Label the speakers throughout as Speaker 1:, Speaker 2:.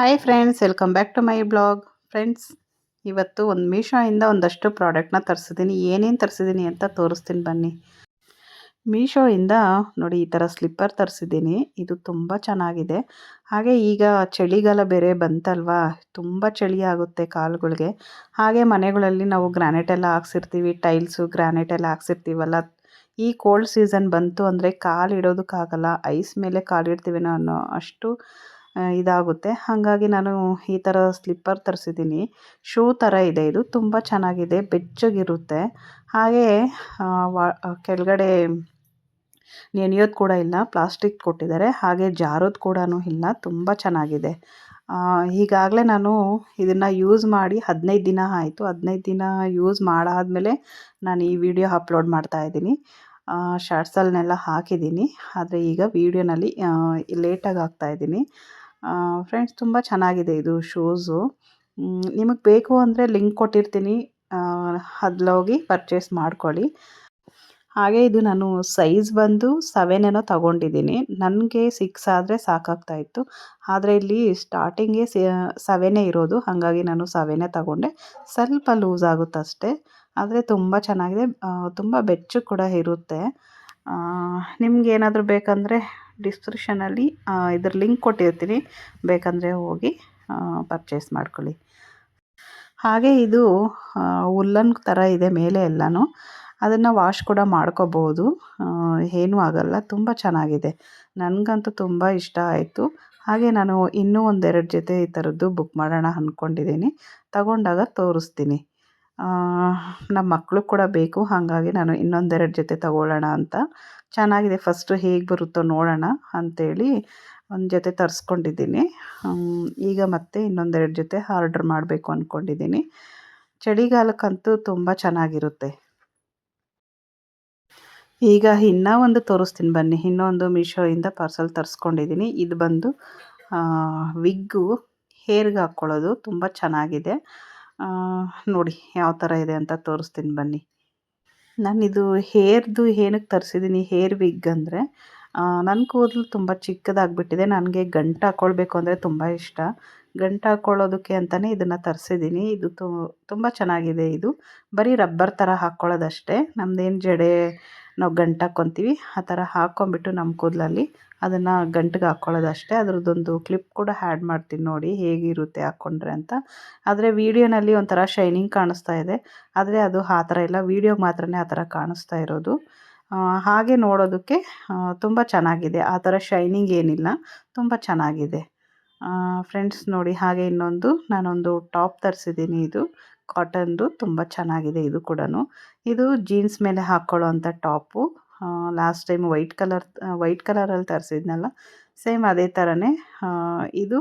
Speaker 1: Hi friends welcome back to my blog friends ಇವತ್ತು ಒಂದು ಮೀಶೋಯಿಂದ ಒಂದಷ್ಟು ಪ್ರಾಡಕ್ಟ್ನ ತರಿಸಿದ್ದೀನಿ ಏನೇನು ತರಿಸಿದ್ದೀನಿ ಅಂತ ತೋರಿಸ್ತೀನಿ ಬನ್ನಿ. ಮೀಶೋಯಿಂದ ನೋಡಿ, ಈ ಥರ ಸ್ಲಿಪ್ಪರ್ ತರಿಸಿದ್ದೀನಿ ಇದು ತುಂಬ ಚೆನ್ನಾಗಿದೆ. ಹಾಗೆ ಈಗ ಚಳಿಗಾಲ ಬೇರೆ ಬಂತಲ್ವಾ? ತುಂಬ ಚಳಿ ಆಗುತ್ತೆ ಕಾಲುಗಳಿಗೆ. ಹಾಗೆ ಮನೆಗಳಲ್ಲಿ ನಾವು ಗ್ರಾನೈಟ್ ಎಲ್ಲ ಹಾಕ್ಸಿರ್ತೀವಿ ಟೈಲ್ಸು ಗ್ರಾನೈಟ್ ಎಲ್ಲ ಹಾಕ್ಸಿರ್ತೀವಲ್ಲ. ಈ ಕೋಲ್ಡ್ ಸೀಸನ್ ಬಂತು ಅಂದರೆ ಕಾಲು ಇಡೋದಕ್ಕಾಗಲ್ಲ. ಐಸ್ ಮೇಲೆ ಕಾಲಿಡ್ತೀವೇನೋ ಅನ್ನೋ ಅಷ್ಟು ಇದಾಗುತ್ತೆ. ಹಾಗಾಗಿ ನಾನು ಈ ಥರ ಸ್ಲಿಪ್ಪರ್ ತರಿಸಿದ್ದೀನಿ. ಶೂ ಥರ ಇದೆ ಇದು. ತುಂಬ ಚೆನ್ನಾಗಿದೆ. ಬೆಚ್ಚಗಿರುತ್ತೆ. ಹಾಗೇ ಕೆಳಗಡೆ ನೆನೆಯೋದು ಕೂಡ ಇಲ್ಲ. ಪ್ಲಾಸ್ಟಿಕ್ ಕೊಟ್ಟಿದ್ದಾರೆ. ಹಾಗೆ ಜಾರೋದು ಕೂಡ ಇಲ್ಲ. ತುಂಬ ಚೆನ್ನಾಗಿದೆ. ಈಗಾಗಲೇ ನಾನು ಇದನ್ನು ಯೂಸ್ ಮಾಡಿ ಹದಿನೈದು ದಿನ ಆಯಿತು. ಹದಿನೈದು ದಿನ ಯೂಸ್ ಮಾಡಾದಮೇಲೆ ನಾನು ಈ ವಿಡಿಯೋ ಅಪ್ಲೋಡ್ ಮಾಡ್ತಾಯಿದ್ದೀನಿ ಶಾರ್ಟ್ಸಲ್ನೆಲ್ಲ ಹಾಕಿದ್ದೀನಿ. ಆದರೆ ಈಗ ವೀಡಿಯೋನಲ್ಲಿ ಲೇಟಾಗಿ ಹಾಕ್ತಾಯಿದ್ದೀನಿ ಫ್ರೆಂಡ್ಸ್ ತುಂಬ ಚೆನ್ನಾಗಿದೆ ಇದು ಶೂಸು ನಿಮಗೆ ಬೇಕು ಅಂದರೆ ಲಿಂಕ್ ಕೊಟ್ಟಿರ್ತೀನಿ. ಅದ್ಲೋಗಿ ಪರ್ಚೇಸ್ ಮಾಡ್ಕೊಳ್ಳಿ. ಹಾಗೆ ಇದು ನಾನು ಸೈಜ್ ಬಂದು ಸೆವೆನ್ ಏನೋ ತೊಗೊಂಡಿದ್ದೀನಿ. ನನಗೆ ಸಿಕ್ಸ್ ಆದರೆ ಸಾಕಾಗ್ತಾಯಿತ್ತು ಆದರೆ ಇಲ್ಲಿ ಸ್ಟಾರ್ಟಿಂಗೇ ಸೆವೆನೇ ಇರೋದು. ಹಾಗಾಗಿ ನಾನು ಸೆವೆನೇ ತಗೊಂಡೆ. ಸ್ವಲ್ಪ ಲೂಸ್ ಆಗುತ್ತೆ ಅಷ್ಟೇ ಆದರೆ ತುಂಬ ಚೆನ್ನಾಗಿದೆ. ತುಂಬ ಬೆಚ್ಚು ಕೂಡ ಇರುತ್ತೆ. ನಿಮ್ಗೆ ಏನಾದರೂ ಬೇಕಂದರೆ ಡಿಸ್ಕ್ರಿಪ್ಷನಲ್ಲಿ ಇದ್ರ ಲಿಂಕ್ ಕೊಟ್ಟಿರ್ತೀನಿ. ಬೇಕಂದರೆ ಹೋಗಿ ಪರ್ಚೇಸ್ ಮಾಡ್ಕೊಳ್ಳಿ. ಹಾಗೆ ಇದು ಉಲ್ಲನ್ ಥರ ಇದೆ ಮೇಲೆ ಎಲ್ಲನೂ. ಅದನ್ನು ವಾಶ್ ಕೂಡ ಮಾಡ್ಕೋಬೋದು. ಏನೂ ಆಗಲ್ಲ, ತುಂಬ ಚೆನ್ನಾಗಿದೆ. ನನಗಂತೂ ತುಂಬ ಇಷ್ಟ ಆಯಿತು. ಹಾಗೆ ನಾನು ಇನ್ನೂ ಒಂದೆರಡು ಜೊತೆ ಈ ಥರದ್ದು ಬುಕ್ ಮಾಡೋಣ ಅಂದ್ಕೊಂಡಿದ್ದೀನಿ ತಗೊಂಡಾಗ ತೋರಿಸ್ತೀನಿ. ನಮ್ಮ ಮಕ್ಕಳು ಕೂಡ ಬೇಕು, ಹಾಗಾಗಿ ನಾನು ಇನ್ನೊಂದೆರಡು ಜೊತೆ ತಗೊಳ್ಳೋಣ ಅಂತ. ಚೆನ್ನಾಗಿದೆ. ಫಸ್ಟು ಹೇಗೆ ಬರುತ್ತೋ ನೋಡೋಣ ಅಂಥೇಳಿ ಒಂದು ಜೊತೆ ತರಿಸ್ಕೊಂಡಿದ್ದೀನಿ. ಈಗ ಮತ್ತೆ ಇನ್ನೊಂದೆರಡು ಜೊತೆ ಆರ್ಡ್ರ್ ಮಾಡಬೇಕು ಅಂದ್ಕೊಂಡಿದ್ದೀನಿ ಚಳಿಗಾಲಕ್ಕಂತೂ ತುಂಬ ಚೆನ್ನಾಗಿರುತ್ತೆ. ಈಗ ಇನ್ನೂ ಒಂದು ತೋರಿಸ್ತೀನಿ ಬನ್ನಿ. ಇನ್ನೊಂದು ಮೀಶೋಯಿಂದ ಪಾರ್ಸಲ್ ತರಿಸ್ಕೊಂಡಿದ್ದೀನಿ. ಇದು ಬಂದು ವಿಗ್ಗು, ಹೇರ್ಗೆ ಹಾಕ್ಕೊಳ್ಳೋದು ತುಂಬ ಚೆನ್ನಾಗಿದೆ. ನೋಡಿ ಯಾವ ಥರ ಇದೆ ಅಂತ ತೋರಿಸ್ತೀನಿ ಬನ್ನಿ. ನಾನಿದು ಹೇರ್ದು ಏನಕ್ಕೆ ತರಿಸಿದ್ದೀನಿ, ಹೇರ್ ವಿಗ್ ಅಂದರೆ ನನ್ನ ಕೂದಲು ತುಂಬ ಚಿಕ್ಕದಾಗ್ಬಿಟ್ಟಿದೆ. ನನಗೆ ಗಂಟು ಹಾಕ್ಕೊಳ್ಬೇಕು ಅಂದರೆ ತುಂಬ ಇಷ್ಟ. ಗಂಟು ಹಾಕ್ಕೊಳ್ಳೋದಕ್ಕೆ ಅಂತಲೇ ಇದನ್ನು ತರಿಸಿದ್ದೀನಿ ಇದು ತುಂಬ ಚೆನ್ನಾಗಿದೆ ಇದು. ಬರೀ ರಬ್ಬರ್ ಥರ ಹಾಕ್ಕೊಳ್ಳೋದಷ್ಟೇ ನಮ್ಮದೇನು ಜಡೆ ನಾವು ಗಂಟು ಹಾಕ್ಕೊತೀವಿ. ಆ ಥರ ಹಾಕ್ಕೊಂಬಿಟ್ಟು ನಮ್ಮ ಕೂದಲಲ್ಲಿ ಅದನ್ನು ಗಂಟಿಗೆ ಹಾಕ್ಕೊಳ್ಳೋದು ಅಷ್ಟೇ ಅದರದ್ದೊಂದು ಕ್ಲಿಪ್ ಕೂಡ ಹ್ಯಾಡ್ ಮಾಡ್ತೀನಿ ನೋಡಿ ಹೇಗಿರುತ್ತೆ ಹಾಕ್ಕೊಂಡ್ರೆ ಅಂತ. ಆದರೆ ವೀಡಿಯೋನಲ್ಲಿ ಒಂಥರ ಶೈನಿಂಗ್ ಕಾಣಿಸ್ತಾ ಇದೆ. ಆದರೆ ಅದು ಆ ಥರ ಇಲ್ಲ. ವೀಡಿಯೋ ಮಾತ್ರ ಆ ಥರ ಕಾಣಿಸ್ತಾ ಇರೋದು. ಹಾಗೆ ನೋಡೋದಕ್ಕೆ ತುಂಬ ಚೆನ್ನಾಗಿದೆ. ಆ ಥರ ಶೈನಿಂಗ್ ಏನಿಲ್ಲ. ತುಂಬ ಚೆನ್ನಾಗಿದೆ. ಫ್ರೆಂಡ್ಸ್ ನೋಡಿ ಹಾಗೆ ಇನ್ನೊಂದು, ನಾನೊಂದು ಟಾಪ್ ತರಿಸಿದ್ದೀನಿ ಇದು. ಕಾಟನ್ದು ತುಂಬ ಚೆನ್ನಾಗಿದೆ ಇದು ಕೂಡ ಇದು ಜೀನ್ಸ್ ಮೇಲೆ ಹಾಕ್ಕೊಳ್ಳೋ ಅಂಥ top last time white colour white ಕಲರಲ್ಲಿ ತರಿಸಿದ್ನಲ್ಲ ಸೇಮ್ ಅದೇ ಥರನೇ ಇದು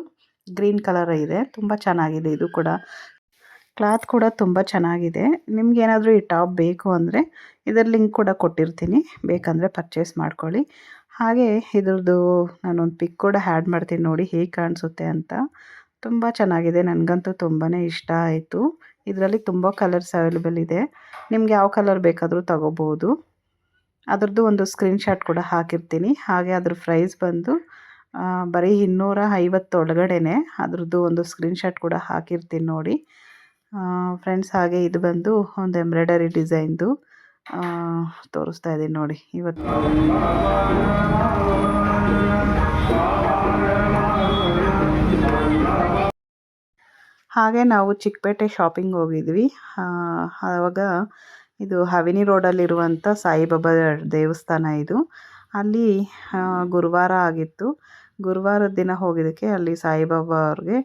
Speaker 1: ಗ್ರೀನ್ ಕಲರ್ ಇದೆ. ತುಂಬ ಚೆನ್ನಾಗಿದೆ ಇದು ಕೂಡ. ಕ್ಲಾತ್ ಕೂಡ ತುಂಬ ಚೆನ್ನಾಗಿದೆ. ನಿಮಗೇನಾದರೂ ಈ ಟಾಪ್ ಬೇಕು ಅಂದರೆ ಇದರ ಲಿಂಕ್ ಕೂಡ ಕೊಟ್ಟಿರ್ತೀನಿ. ಬೇಕಂದರೆ ಪರ್ಚೇಸ್ ಮಾಡ್ಕೊಳ್ಳಿ. ಹಾಗೆ ಇದ್ರದ್ದು ನಾನೊಂದು ಪಿಕ್ ಕೂಡ ಹ್ಯಾಡ್ ಮಾಡ್ತೀನಿ ನೋಡಿ ಹೇಗೆ ಕಾಣಿಸುತ್ತೆ ಅಂತ. ತುಂಬ ಚೆನ್ನಾಗಿದೆ. ನನಗಂತೂ ತುಂಬಾ ಇಷ್ಟ ಆಯಿತು. ಇದರಲ್ಲಿ ತುಂಬ ಕಲರ್ಸ್ ಅವೈಲೇಬಲ್ ಇದೆ. ನಿಮ್ಗೆ ಯಾವ ಕಲರ್ ಬೇಕಾದರೂ ತಗೋಬೋದು ಅದರದ್ದು ಒಂದು ಸ್ಕ್ರೀನ್ಶಾಟ್ ಕೂಡ ಹಾಕಿರ್ತೀನಿ. ಹಾಗೆ ಅದ್ರ ಪ್ರೈಸ್ ಬಂದು ಬರೀ ಇನ್ನೂರ ಐವತ್ತೊಳಗಡೆನೆ ಅದ್ರದ್ದು ಒಂದು ಸ್ಕ್ರೀನ್ಶಾಟ್ ಕೂಡ ಹಾಕಿರ್ತೀನಿ ನೋಡಿ. ಫ್ರೆಂಡ್ಸ್ ಹಾಗೆ ಇದು ಬಂದು ಒಂದು ಎಂಬ್ರಾಯ್ಡರಿ ಡಿಸೈನ್ದು ತೋರಿಸ್ತಾ ಇದ್ದೀನಿ ನೋಡಿ ಇವತ್ತು. ಹಾಗೆ ನಾವು ಚಿಕ್ಕಪೇಟೆ ಶಾಪಿಂಗ್ ಹೋಗಿದ್ವಿ. ಆವಾಗ ಇದು ಹವಿನಿ ರೋಡಲ್ಲಿರುವಂಥ ಸಾಯಿಬಾಬಾ ದೇವಸ್ಥಾನ ಇದು. ಅಲ್ಲಿ ಗುರುವಾರ ಆಗಿತ್ತು. ಗುರುವಾರದ ದಿನ ಹೋಗಿದ್ದಕ್ಕೆ ಅಲ್ಲಿ ಸಾಯಿಬಾಬಾ ಅವ್ರಿಗೆ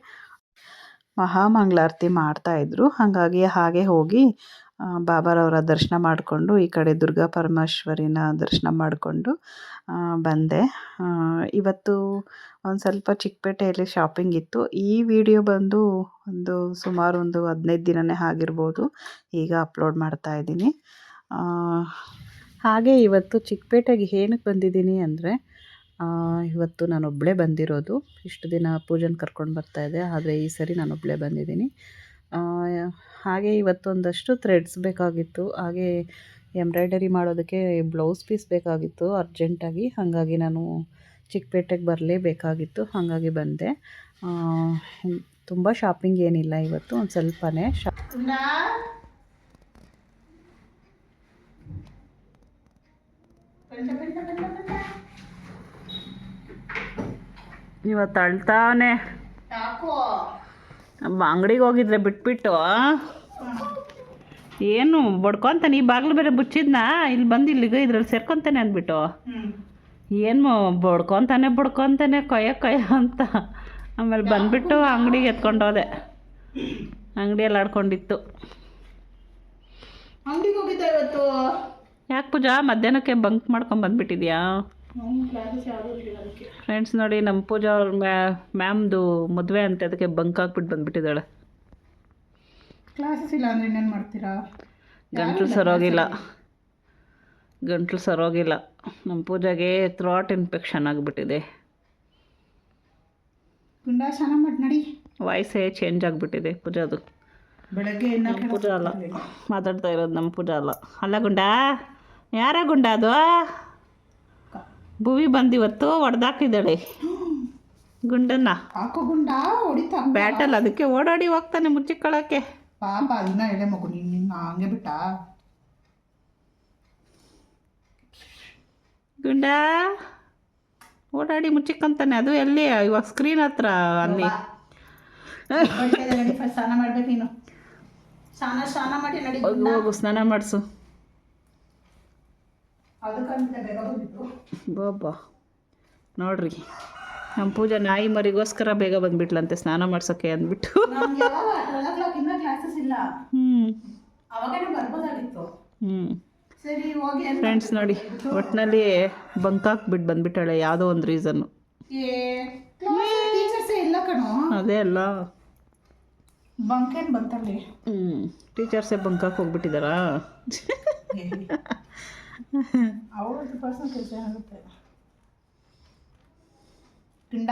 Speaker 1: ಮಹಾಮಂಗಳಾರತಿ ಮಾಡ್ತಾಯಿದ್ರು ಹಾಗಾಗಿ ಹಾಗೆ ಹೋಗಿ ಬಾಬಾರವರ ದರ್ಶನ ಮಾಡಿಕೊಂಡು ಈ ಕಡೆ ದುರ್ಗಾ ಪರಮೇಶ್ವರಿನ ದರ್ಶನ ಮಾಡಿಕೊಂಡು ಬಂದೆ. ಇವತ್ತು ಒಂದು ಸ್ವಲ್ಪ ಚಿಕ್ಕಪೇಟೆಯಲ್ಲಿ ಶಾಪಿಂಗ್ ಇತ್ತು. ಈ ವಿಡಿಯೋ ಬಂದು ಒಂದು ಸುಮಾರು ಒಂದು ಹದಿನೈದು ದಿನನೇ ಆಗಿರ್ಬೋದು. ಈಗ ಅಪ್ಲೋಡ್ ಮಾಡ್ತಾ ಇದ್ದೀನಿ. ಹಾಗೆ ಇವತ್ತು ಚಿಕ್ಕಪೇಟೆಗೆ ಏನಕ್ಕೆ ಬಂದಿದ್ದೀನಿ ಅಂದರೆ ಇವತ್ತು ನಾನೊಬ್ಬಳೇ ಬಂದಿರೋದು. ಇಷ್ಟು ದಿನ ಪೂಜೆನ ಕರ್ಕೊಂಡು ಬರ್ತಾಯಿದ್ದೆ ಆದರೆ ಈ ಸರಿ ನಾನೊಬ್ಬಳೇ ಬಂದಿದ್ದೀನಿ. ಹಾಗೆ ಇವತ್ತೊಂದಷ್ಟು ಥ್ರೆಡ್ಸ್ ಬೇಕಾಗಿತ್ತು. ಹಾಗೆ ಎಂಬ್ರಾಯ್ಡರಿ ಮಾಡೋದಕ್ಕೆ ಬ್ಲೌಸ್ ಪೀಸ್ ಬೇಕಾಗಿತ್ತು ಅರ್ಜೆಂಟಾಗಿ ಹಾಗಾಗಿ ನಾನು ಚಿಕ್ಕಪೇಟೆಗೆ ಬರಲೇಬೇಕಾಗಿತ್ತು ಹಾಗಾಗಿ ಬಂದೆ. ತುಂಬ ಶಾಪಿಂಗ್ ಏನಿಲ್ಲ ಇವತ್ತು ಒಂದು ಸ್ವಲ್ಪನೇ ಇವತ್ತು ಅಳ್ತಾನೆ. ಅಂಗಡಿಗೆ ಹೋಗಿದ್ರೆ ಬಿಟ್ಬಿಟ್ಟು ಏನು ಬಡ್ಕೊತಾನೆ ಈ ಬಾಗಿಲು ಬೇರೆ ಬುಚ್ಚಿದ್ನಾ? ಇಲ್ಲಿ ಬಂದು ಇಲ್ಲಿಗೆ ಇದ್ರಲ್ಲಿ ಸೇರ್ಕೊತಾನೆ ಅಂದ್ಬಿಟ್ಟು. ಏನು ಬಡ್ಕೊತಾನೆ ಬಡ್ಕೊತಾನೆ ಕೊಯ್ಯ ಕೊಯ್ಯ ಅಂತ. ಆಮೇಲೆ ಬಂದ್ಬಿಟ್ಟು ಅಂಗಡಿಗೆ ಎತ್ಕೊಂಡೋದೆ. ಅಂಗಡಿಯಲ್ಲಿ ಆಡ್ಕೊಂಡಿತ್ತು.
Speaker 2: ಅಂಗಡಿಗೆ ಹೋಗಿದ್ದೆ ಇವತ್ತು.
Speaker 1: ಯಾಕೆ ಪೂಜಾ ಮಧ್ಯಾಹ್ನಕ್ಕೆ ಬಂಕ್ ಮಾಡ್ಕೊಂಡು ಬಂದ್ಬಿಟ್ಟಿದ್ಯಾ ಫ್ರೆಂಡ್ಸ್ ನೋಡಿ ನಮ್ಮ ಪೂಜಾ ಅವ್ರ ಮ್ಯಾಮ್ದು ಮದುವೆ ಅಂತ ಅದಕ್ಕೆ ಬಂಕ್ ಹಾಕ್ಬಿಟ್ಟು ಬಂದ್ಬಿಟ್ಟಿದ್ದಾಳೆ.
Speaker 2: ಕ್ಲಾಸಸ್ ಇಲ್ಲ ಅಂದ್ರೆ ಇನ್ನೇನು ಮಾಡ್ತೀರಾ?
Speaker 1: ಗಂಟ್ಲು ಸರೋಗಿಲ್ಲ. ಗಂಟ್ಲು ಸರೋಗಿಲ್ಲ. ನಮ್ಮ ಪೂಜಾಗೆ ಥ್ರಾಟ್ ಇನ್ಫೆಕ್ಷನ್ ಆಗಿಬಿಟ್ಟಿದೆ.
Speaker 2: ಗುಂಡ ಸ್ನಾನ ಮಾಡಿ ನಡಿ.
Speaker 1: ವಾಯ್ಸೇ ಚೇಂಜ್ ಆಗಿಬಿಟ್ಟಿದೆ ಪೂಜಾದು.
Speaker 2: ಬೆಳಗ್ಗೆ ಇನ್ನ
Speaker 1: ನಮ್ಮ ಪೂಜಾ ಅಲ್ಲ. ಮಾತಾಡ್ತಾ ಇರೋದು ನಮ್ಮ ಪೂಜಾ ಅಲ್ಲ. ಅಲ್ಲ ಗುಂಡ? ಯಾರ ಗುಂಡ ಅದು? ಭೂಮಿ ಬಂದಿವತ್ತು ಹೊಡೆದಾಕಿದ್ದಾಳೆ ಗುಂಡನ್ನ.
Speaker 2: ಹಾಕೋ ಗುಂಡ ಹೊಡಿತಾ
Speaker 1: ಬ್ಯಾಟಲ್ ಅದಕ್ಕೆ ಓಡಾಡಿ ಹೋಗ್ತಾನೆ ಮುಚ್ಚಿಕೊಳ್ಳೋಕ್ಕೆ
Speaker 2: ಪಾಪ ಅದನ್ನ ಎಳೆ ಮಗು ನೀನು ನಿನ್ನ ಹಂಗೆ ಬಿಟ್ಟ.
Speaker 1: ಗುಂಡ ಓಡಾಡಿ ಮುಚ್ಚಿಕ್ಕಂತಾನೆ. ಅದು ಎಲ್ಲಿ? ಇವಾಗ ಸ್ಕ್ರೀನ್ ಹತ್ರ ಅಲ್ಲಿ.
Speaker 2: ಸ್ನಾನ ಮಾಡ್ಬೇಕು ನೀನು. ಸ್ನಾನ ಸ್ನಾನ ಮಾಡಿ ನಡಿ
Speaker 1: ಹೋಗು ಸ್ನಾನ ಮಾಡಿಸು. ಬಾಬಾ ನೋಡ್ರಿ ನಮ್ಮ ಪೂಜಾ ನಾಯಿ ಮರಿಗೋಸ್ಕರ ಬೇಗ ಬಂದ್ಬಿಟ್ಲಂತೆ ಸ್ನಾನ ಮಾಡ್ಸೋಕ್ಕೆ ಅಂದ್ಬಿಟ್ಟು. ಹ್ಞೂ ಫ್ರೆಂಡ್ಸ್ ನೋಡಿ ಒಟ್ಟಿನಲ್ಲಿ ಬಂಕ್ ಹಾಕ್ಬಿಟ್ಟು ಬಂದ್ಬಿಟ್ಟಾಳೆ ಯಾವುದೋ ಒಂದು ರೀಸನ್ನು ಅದೇ ಅಲ್ಲ.
Speaker 2: ಬಂಕೇನ್ ಬಂತಲ್ಲಿ
Speaker 1: ಹ್ಞೂ ಟೀಚರ್ಸೇ ಬಂಕ್ ಹಾಕಿ ಹೋಗ್ಬಿಟ್ಟಿದ್ದಾರಾ
Speaker 2: ಅವ್ರದ್ದು ಪರ್ಸನಲ್ ಕೆಲಸ ಆಗುತ್ತೆ ತಿಂಡ